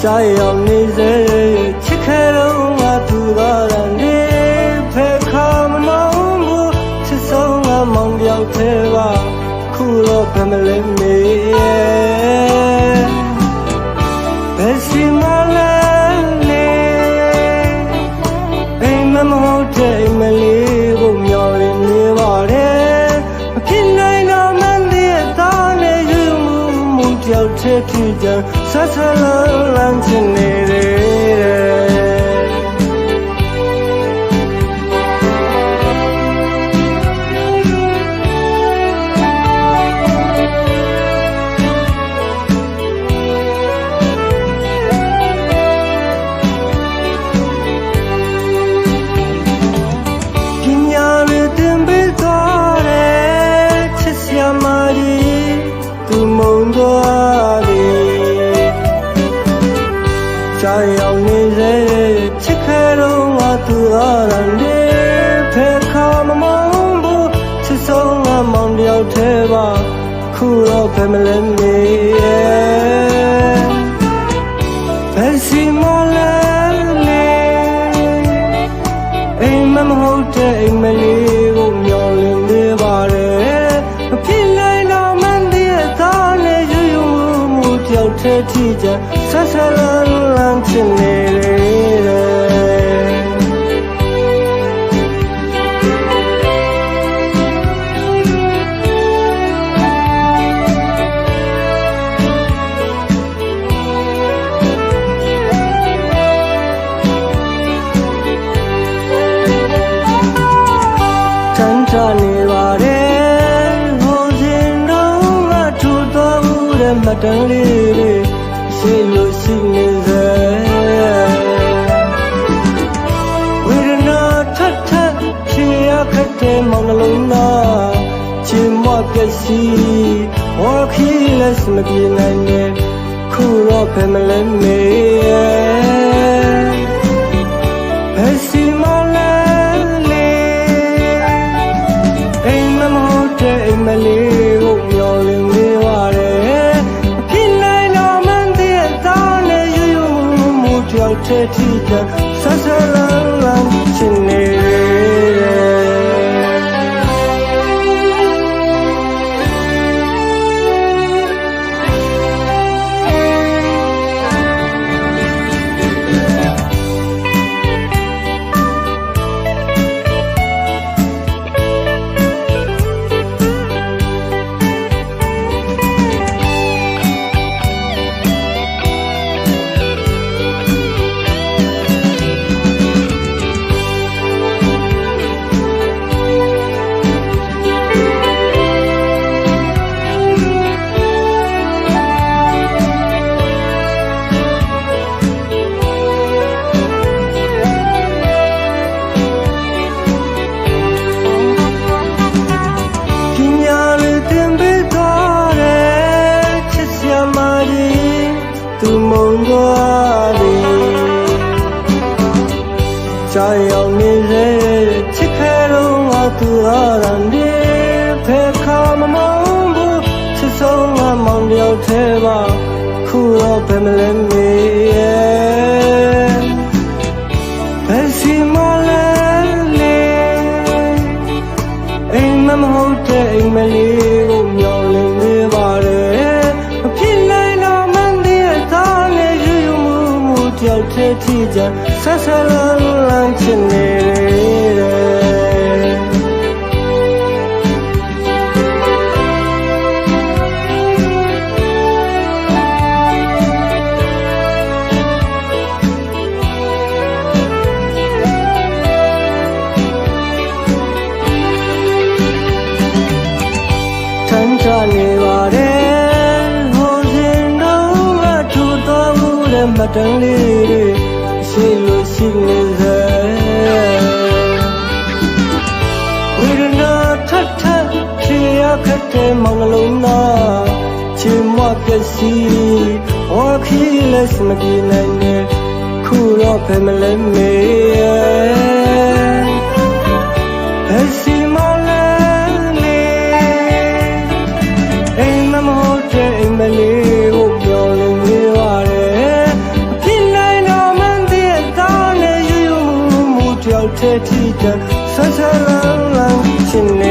ရှားရောက် ဆက်ဆက်လန်းလန်းချင်နေတယ်ပညာရည်တင်ပေးသွားတယ်ချစ်စရာမကြီးသူ က်သေးပါခုတော့ဖဲမလဲမေရဲ့ဘယ်စီမလဲလေအိမ်မမဟုတ်တဲ့အိမ်မလေးကိုမျောလင်းနေပါတယ်မဖြစ်နိုင်တော့မှန်းတဲ့သားနဲ့ယူယူမှုတယောက်တည်းထိကြဆက်ဆက်လန်းလန်းချင်နေ မူတဲ့မတန်လေးတွေရှိလို့ရှိနေစေဝေဒနာထပ်ထပ်ဖြေရခက်တဲ့မောင်နှလုံးသားချင်မပျက်စီးဝါခီးလက်စမပြေနိုင်နဲ့ခုတော့ဖယ်မလဲမေ ကြောက်တဲ့ထိကဆက်ဆက်လန်းလန်းချင်နေ ကြာရောက်နေစေချစ်ခဲတော့ငါသူအားရတယ်ဖဲခါမမောင်းဘူးချစ်ဆုံးငါမောင်တယောက်သေးပါခုတော့ဘယ်မလဲမေ ဆက်ဆက်လန်းလန်းချင်နေတယ်ချမ်းသာနေပါတယ်ဟိုစဉ်တော့ငါထူတော်မူတဲ့မတန်လေးတွေ ရှိလို့ရှိနေစေဝေဒနာထပ်ထပ်ဖြေရခက်တဲ့မောင်နှလုံးသားချင်မပျက်စီးဝါခီးလက်စမပြေနိုင်နဲ့ခုတော့ဖယ်မလဲမေ ที่จะสะเทือนหลังฉัน